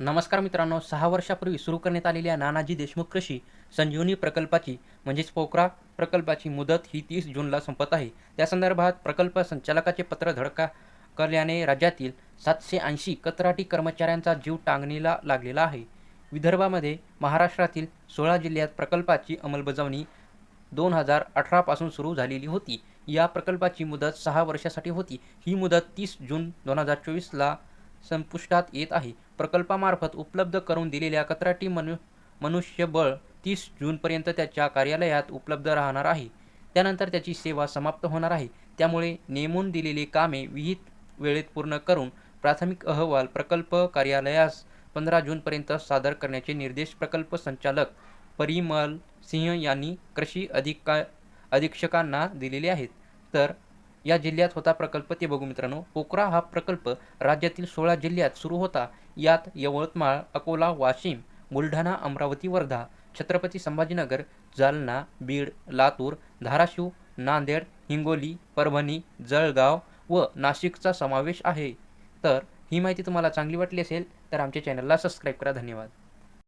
नमस्कार मित्रांनो सहा वर्षापूर्वी सुरू करण्यात आलेल्या नानाजी देशमुख कृषी संजीवनी प्रकल्पाची म्हणजेच पोकरा प्रकल्पाची मुदत ही तीस जूनला संपत आहे. त्या संदर्भात प्रकल्प संचालकाचे पत्र धडका धडकाकल्याने राज्यातील सातशे ऐंशी कतराटी कर्मचाऱ्यांचा जीव टांगणीला लागलेला आहे. विदर्भामध्ये महाराष्ट्रातील सोळा जिल्ह्यात प्रकल्पाची अंमलबजावणी दोन हजार अठरापासून सुरू झालेली होती. या प्रकल्पाची मुदत सहा वर्षासाठी होती. ही मुदत तीस जून दोन हजार चोवीसला संपुष्टात येत आहे. प्रकल्पामार्फत उपलब्ध करून दिलेल्या कंत्राटी मनु मनुष्यबळ तीस जूनपर्यंत त्याच्या कार्यालयात उपलब्ध राहणार आहे. त्यानंतर त्याची सेवा समाप्त होणार आहे. त्यामुळे नेमून दिलेली कामे विहित वेळेत पूर्ण करून प्राथमिक अहवाल प्रकल्प कार्यालयास पंधरा जूनपर्यंत सादर करण्याचे निर्देश प्रकल्प संचालक परिमल सिंह यांनी कृषी अधिका अधीक्षकांना दिलेले आहेत. तर या जिल्ह्यात होता प्रकल्प. ते बघू मित्रांनो पोकरा हा प्रकल्प राज्यातील सोळा जिल्ह्यात सुरू होता. यात यवतमाळ अकोला वाशिम बुलढाणा अमरावती वर्धा छत्रपती संभाजीनगर जालना बीड लातूर धाराशिव नांदेड हिंगोली परभणी जळगाव व नाशिकचा समावेश आहे. तर ही माहिती तुम्हाला चांगली वाटली असेल तर आमच्या चॅनलला सबस्क्राईब करा. धन्यवाद.